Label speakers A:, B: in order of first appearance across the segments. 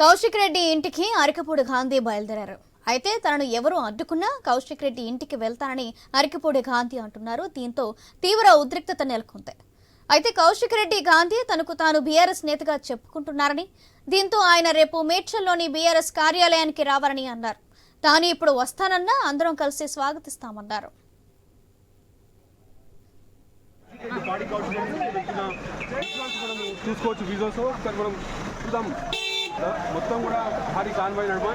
A: కౌశిక్ రెడ్డి ఇంటికి అరకపూడి గాంధీ బయలుదేరారు. అయితే తనను ఎవరు అడ్డుకున్నా కౌశిక్ రెడ్డి ఇంటికి వెళ్తానని అరకపూడి గాంధీ అంటున్నారు. దీంతో తీవ్ర ఉద్రిక్తత నెలకొంది. అయితే కౌశిక్ రెడ్డి గాంధీ తనకు తాను బీఆర్ఎస్ నేతగా చెప్పుకుంటున్నారని దీంతో ఆయన రేపు మేడ్చల్లోని బీఆర్ఎస్ కార్యాలయానికి రావాలని అన్నారు. తాను ఇప్పుడు వస్తానన్నా అందరం కలిసి స్వాగతిస్తామన్నారు.
B: చూసుకోవచ్చు మొత్తం కూడా భారీ కాన్వాయ్ నడమ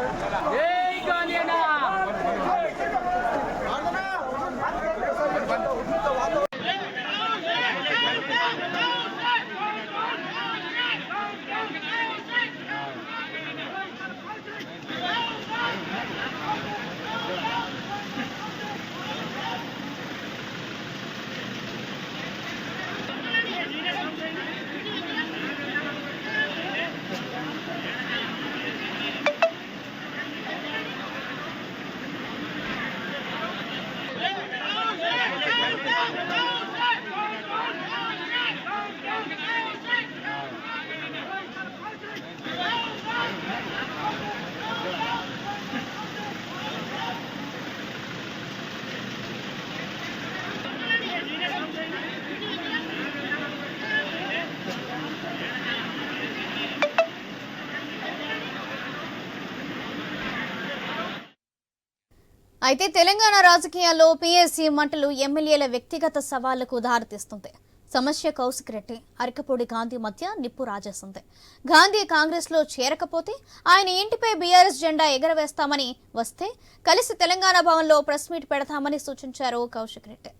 A: అయితే తెలంగాణ రాజకీయాల్లో పీఎస్సీ మంటలు ఎమ్మెల్యేల వ్యక్తిగత సవాళ్ళకు దారితీస్తుంది సమస్య కౌశిక్ రెడ్డి అరకపూడి గాంధీ మధ్య నిప్పు రాజేస్తుంది. గాంధీ కాంగ్రెస్లో చేరకపోతే ఆయన ఇంటిపై బీఆర్ఎస్ జెండా ఎగరవేస్తామని వస్తే కలిసి తెలంగాణ భవన్లో ప్రెస్ మీట్ పెడతామని సూచించారు కౌశిక్ రెడ్డి.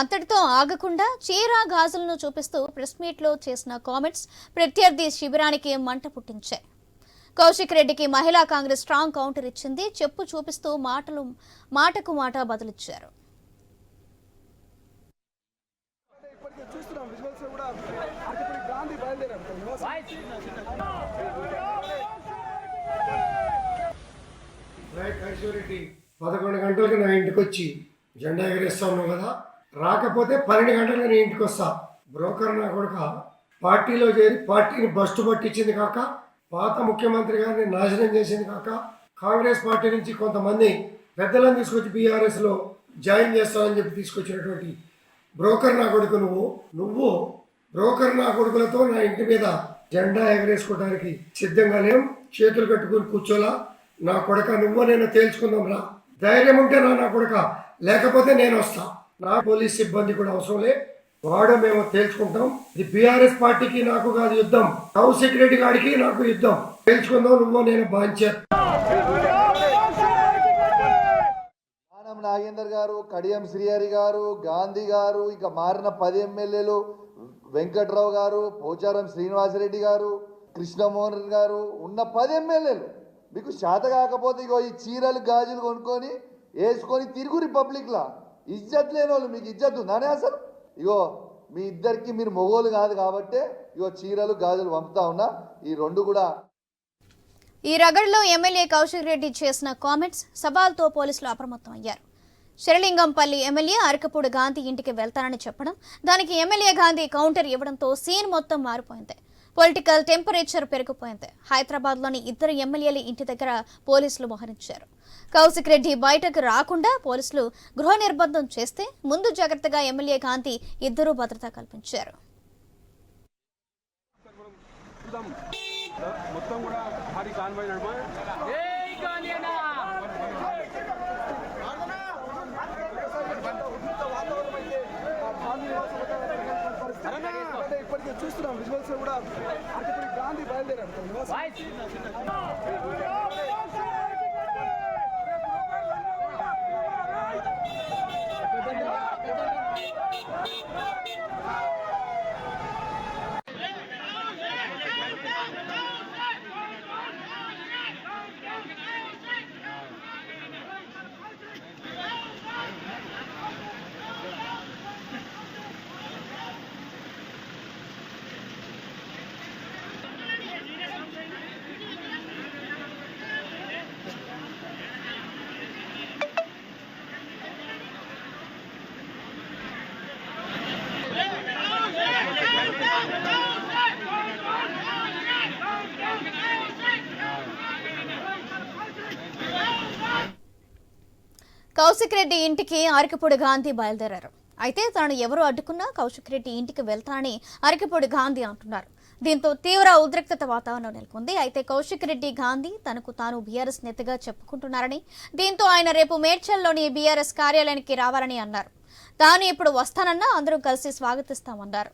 A: అంతటితో ఆగకుండా చీర గాజులను చూపిస్తూ ప్రెస్ మీట్లో చేసిన కామెంట్స్ ప్రత్యర్థి శిబిరానికి మంట పుట్టించాయి. కౌశిక్ రెడ్డికి మహిళా కాంగ్రెస్ స్ట్రాంగ్ కౌంటర్ ఇచ్చింది. చెప్పు చూపిస్తూ మాటలు మాటకు మాట బదులిచ్చారు.
C: పదకొండు గంటలకు నా ఇంటికి వచ్చి జెండా ఎగరేస్తా ఉన్నావు కదా? రాకపోతే పన్నెండు గంటలకు నేను ఇంటికి వస్తా బ్రోకర్ నా కొడుక? పార్టీలో చేరి పార్టీని బస్టు పట్టించింది కాక పాత ముఖ్యమంత్రి గారిని నాశనం చేసింది కాక కాంగ్రెస్ పార్టీ నుంచి కొంతమంది పెద్దలను తీసుకొచ్చి బీఆర్ఎస్లో జాయిన్ చేస్తానని చెప్పి తీసుకొచ్చినటువంటి బ్రోకర్ నా కొడుకు నువ్వు. నువ్వు బ్రోకర్ నా కొడుకులతో నా ఇంటి మీద జెండా ఎగరేసుకోవడానికి సిద్ధంగా లేం చేతులు కట్టుకుని కూర్చోలా. నా కొడక నువ్వు నేను తేల్చుకుందాం రా. ధైర్యం ఉంటే నా నా కొడక. లేకపోతే నేను వస్తా. నా పోలీస్ సిబ్బంది కూడా అవసరం లే. వాడ మేము తేల్చుకుంటాం. ఇది బీఆర్ఎస్ పార్టీకి నాకు కాదు యుద్ధం. హౌస్ సెక్రటరీ గారికి నాకు యుద్ధం. తేల్చుకుందాం నువ్వు నేను బాంచే
D: ఆనం నాగేందర్ గారు కడియం శ్రీహరి గారు గాంధీ గారు ఇక మారిన పది ఎమ్మెల్యేలు వెంకట్రావు గారు పోచారం శ్రీనివాసరెడ్డి గారు కృష్ణమోహన్ గారు ఉన్న పది ఎమ్మెల్యేలు. మీకు శాత కాకపోతే ఇగో ఈ చీరలు గాజులు కొనుక్కొని వేసుకొని తిరుగు రిపబ్లిక్లా. ఇజ్జత్ లేని వాళ్ళు మీకు ఇజ్జత్ ఉందానే అసలు? ఇగో మీ ఇద్దరికి మీరు మొగోలు కాదు కాబట్టే ఇగో చీరలు గాజులు పంపుతా ఉన్నా ఈ రెండు కూడా
A: ఈ రగడ్లో ఎమ్మెల్యే కౌశిక్ రెడ్డి చేసిన కామెంట్స్ సవాల్తో పోలీసులు అప్రమత్తం అయ్యారు. శరలింగంపల్లి ఎమ్మెల్యే అరకపూడి గాంధీ ఇంటికి వెళ్తానని చెప్పడం దానికి ఎమ్మెల్యే గాంధీ కౌంటర్ ఇవ్వడంతో సీన్ మొత్తం మారిపోయింది. పొలిటికల్ టెంపరేచర్ పెరిగిపోయింది. హైదరాబాద్లోని ఇద్దరు ఎమ్మెల్యేల ఇంటి దగ్గర పోలీసులు మోహరించారు. కౌశిక్ రెడ్డి బయటకు రాకుండా పోలీసులు గృహ నిర్బంధం చేస్తే ముందు జాగ్రత్తగా ఎమ్మెల్యే గాంధీ ఇద్దరూ భద్రత కల్పించారు.
B: మొత్తం కూడా భారీ కాన్వాయ్ నడమ
E: జై గాంధీనా
B: ఇప్పటికే చూస్తున్నాం విజువల్స్ కూడా గాంధీ బయలుదేరారు.
A: కౌశిక్ రెడ్డి ఇంటికి అరకపూడి గాంధీ బయలుదేరారు. అయితే తాను ఎవరు అడ్డుకున్నా కౌశిక్ రెడ్డి ఇంటికి వెళ్తానని అరకపూడి గాంధీ అంటున్నారు. దీంతో తీవ్ర ఉద్రిక్తత వాతావరణం నెలకొంది. అయితే కౌశిక్ రెడ్డి గాంధీ తనకు తాను బీఆర్ఎస్ నేతగా చెప్పుకుంటున్నారని దీంతో ఆయన రేపు మేడ్చల్లోని బీఆర్ఎస్ కార్యాలయానికి రావాలని అన్నారు. తాను ఇప్పుడు వస్తానన్నా అందరూ కలిసి స్వాగతిస్తామన్నారు.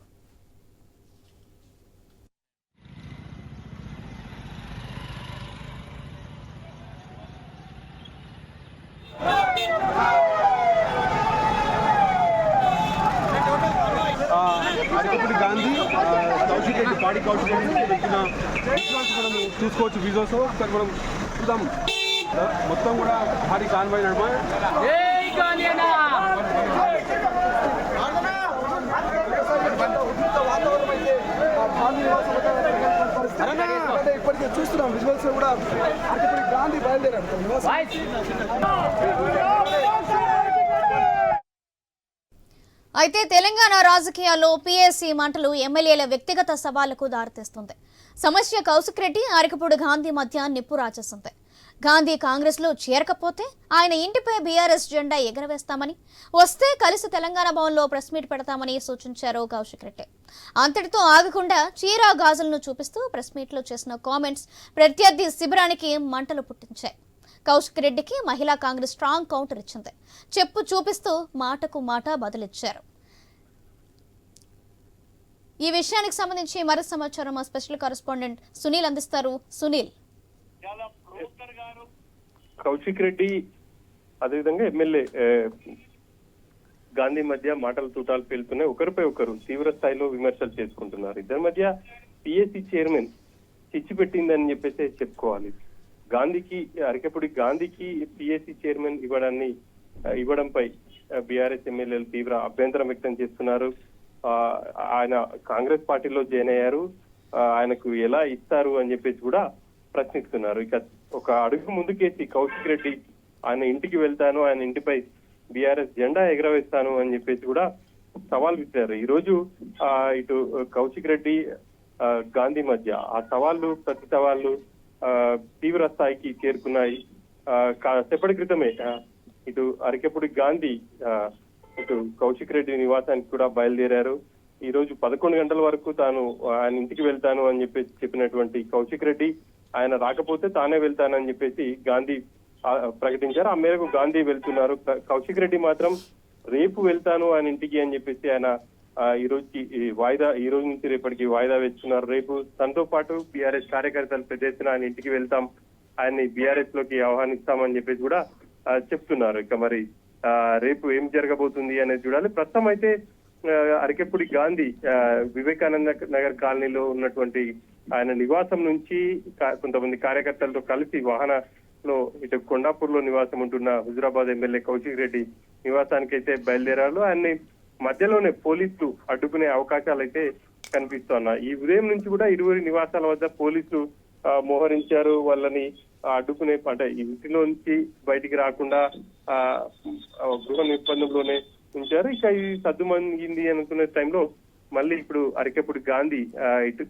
B: కౌశిక్ రెడ్డి పెట్టిన చూసుకోవచ్చు విజువల్స్ ఒకసారి మనం చూద్దాం. మొత్తం కూడా భారీ కాన్వాయ్ నడమ?
F: ఇప్పటికే చూస్తున్నాం విజువల్స్ కూడా గాంధీ బయలుదేరాడు.
A: అయితే తెలంగాణ రాజకీయాల్లో పీఎస్సీ మంటలు ఎమ్మెల్యేల వ్యక్తిగత సవాళ్ళకు దారితీస్తుంది. సమస్య కౌశిక్ రెడ్డి అరకపూడి గాంధీ మధ్య నిప్పు రాచేస్తుంది. గాంధీ కాంగ్రెస్లో చేరకపోతే ఆయన ఇంటిపై బీఆర్ఎస్ జెండా ఎగరవేస్తామని వస్తే కలిసి తెలంగాణ భవన్లో ప్రెస్ మీట్ పెడతామని సూచించారు కౌశిక్ రెడ్డి. అంతటితో ఆగకుండా చీరా గాజులను చూపిస్తూ ప్రెస్ మీట్లో చేసిన కామెంట్స్ ప్రత్యర్థి శిబిరానికి మంటలు పుట్టించాయి. కౌశిక్ రెడ్డికి మహిళా కాంగ్రెస్ స్ట్రాంగ్ కౌంటర్ ఇచ్చింది. చెప్పు చూపిస్తూ మాటకు మాట బదులిచ్చారు. ఈ విషయానికి సంబంధించి మరింత సమాచారం మా స్పెషల్ కరెస్పాండెంట్ సునీల్ అందిస్తారు. సునీల్.
G: కౌశిక్ రెడ్డి అదేవిధంగా ఎమ్మెల్యే గాంధీ మధ్య మాటల తూటాలు పేలుతున్నాయి. ఒకరిపై ఒకరు తీవ్ర స్థాయిలో విమర్శలు చేసుకుంటున్నారు. ఇద్దరి మధ్య పిఎస్సి చైర్మన్ చిచ్చు పెట్టిందని చెప్పేసి చెప్పుకోవాలి. గాంధీకి అరకెపుడి గాంధీకి పిఎస్సి చైర్మన్ ఇవ్వడాన్ని ఇవ్వడంపై బీఆర్ఎస్ ఎమ్మెల్యేలు తీవ్ర అభ్యంతరం వ్యక్తం చేస్తున్నారు. ఆ, ఆయన కాంగ్రెస్ పార్టీలో జాయిన్ అయ్యారు. ఆయనకు ఎలా ఇస్తారు అని చెప్పేసి కూడా ప్రశ్నిస్తున్నారు. ఇక ఒక అడుగు ముందుకేసి కౌశిక్ రెడ్డి ఆయన ఇంటికి వెళ్తాను ఆయన ఇంటిపై బీఆర్ఎస్ జెండా ఎగరవేస్తాను అని చెప్పేసి కూడా సవాల్ విసిరారు ఈ రోజు ఆ, ఇటు కౌశిక్ రెడ్డి ఆ, గాంధీ మధ్య ఆ సవాళ్ళు ప్రతి సవాళ్ళు తీవ్ర స్థాయికి చేరుకున్నాయి. ఆ, కాసేపటి క్రితమే ఇటు అరకెపుడి గాంధీ ఆ, ఇటు కౌశిక్ రెడ్డి నివాసానికి కూడా బయలుదేరారు. ఈ రోజు పదకొండు గంటల వరకు తాను ఆయన ఇంటికి వెళ్తాను అని చెప్పేసి చెప్పినటువంటి కౌశిక్ రెడ్డి ఆయన రాకపోతే తానే వెళ్తానని చెప్పేసి గాంధీ ఆ, ప్రకటించారు. ఆ మేరకు గాంధీ వెళ్తున్నారు. కౌశిక్ రెడ్డి మాత్రం రేపు వెళ్తాను ఆయన ఇంటికి అని చెప్పేసి ఆయన ఈ రోజుకి ఈ వాయిదా ఈ రోజు నుంచి రేపటికి వాయిదా వేస్తున్నారు. రేపు తనతో పాటు బీఆర్ఎస్ కార్యకర్తలు పెద్ద ఎత్తున ఆయన ఇంటికి వెళ్తాం. ఆయన్ని బీఆర్ఎస్లోకి ఆహ్వానిస్తామని చెప్పేసి కూడా చెప్తున్నారు. ఇక మరి ఆ, రేపు ఏం జరగబోతుంది అనేది చూడాలి. ప్రస్తుతం అయితే ఆ, అరకెప్పుడి గాంధీ ఆ, వివేకానంద నగర్ కాలనీలో ఉన్నటువంటి ఆయన నివాసం నుంచి కొంతమంది కార్యకర్తలతో కలిసి వాహనలో ఇటు కొండాపూర్లో నివాసం ఉంటున్న హుజురాబాద్ ఎమ్మెల్యే కౌశిక్ రెడ్డి నివాసానికి అయితే బయలుదేరారు. ఆయన్ని మధ్యలోనే పోలీసులు అడ్డుకునే అవకాశాలు అయితే కనిపిస్తున్నాయి. ఈ ఉదయం నుంచి కూడా ఇరువురి నివాసాల వద్ద పోలీసులు మోహరించారు. వాళ్ళని అడ్డుకునే అంటే ఇంటిలో నుంచి బయటికి రాకుండా ఆ గృహ నిర్బంధంలోనే ఉంచారు. ఇక ఇది సద్దుమంగింది అనుకునే టైంలో మళ్ళీ ఇప్పుడు అరకెప్పుడు గాంధీ ఆ, ఇటు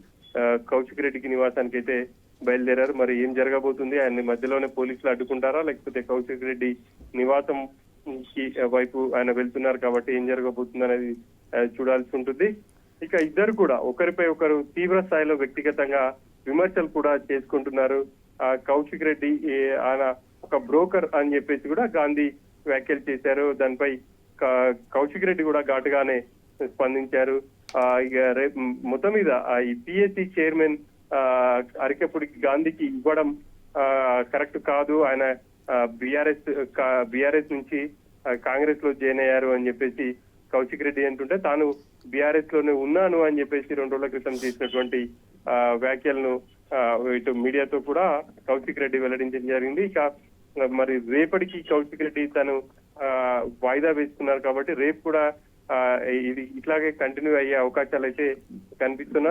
G: కౌశిక్ రెడ్డికి నివాసానికి అయితే బయలుదేరారు. మరి ఏం జరగబోతుంది? ఆయన్ని మధ్యలోనే పోలీసులు అడ్డుకుంటారా? లేకపోతే కౌశిక్ రెడ్డి నివాసం వైపు ఆయన వెళ్తున్నారు కాబట్టి ఏం జరగబోతుంది అనేది చూడాల్సి ఉంటుంది. ఇక ఇద్దరు కూడా ఒకరిపై ఒకరు తీవ్ర స్థాయిలో వ్యక్తిగతంగా విమర్శలు కూడా చేసుకుంటున్నారు. ఆ కౌశిక్ రెడ్డి ఆయన ఒక బ్రోకర్ అని చెప్పేసి కూడా గాంధీ వ్యాఖ్యలు చేశారు. దానిపై కౌశిక్ రెడ్డి కూడా ఘాటుగానే స్పందించారు. ఆ, ఇక రేపు మొత్తం మీద ఆ, ఈ పిఎస్సి చైర్మన్ ఆ, అరికెప్పుడు గాంధీకి ఇవ్వడం కరెక్ట్ కాదు. ఆయన బీఆర్ఎస్ బీఆర్ఎస్ నుంచి కాంగ్రెస్లో జాయిన్ అయ్యారు అని చెప్పేసి కౌశిక్ రెడ్డి అంటుంటే తాను బీఆర్ఎస్లోనే ఉన్నాను అని చెప్పేసి రెండు రోజుల క్రితం చేసినటువంటి ఆ, వ్యాఖ్యలను ఇటు మీడియాతో కూడా కౌశిక్ రెడ్డి వెల్లడించడం జరిగింది. ఇక మరి రేపటికి కౌశిక్ రెడ్డి తను ఆ, వాయిదా వేసుకున్నారు కాబట్టి రేపు కూడా ఇది ఇట్లాగే కంటిన్యూ అయ్యే అవకాశాలు అయితే కనిపిస్తున్నాయి.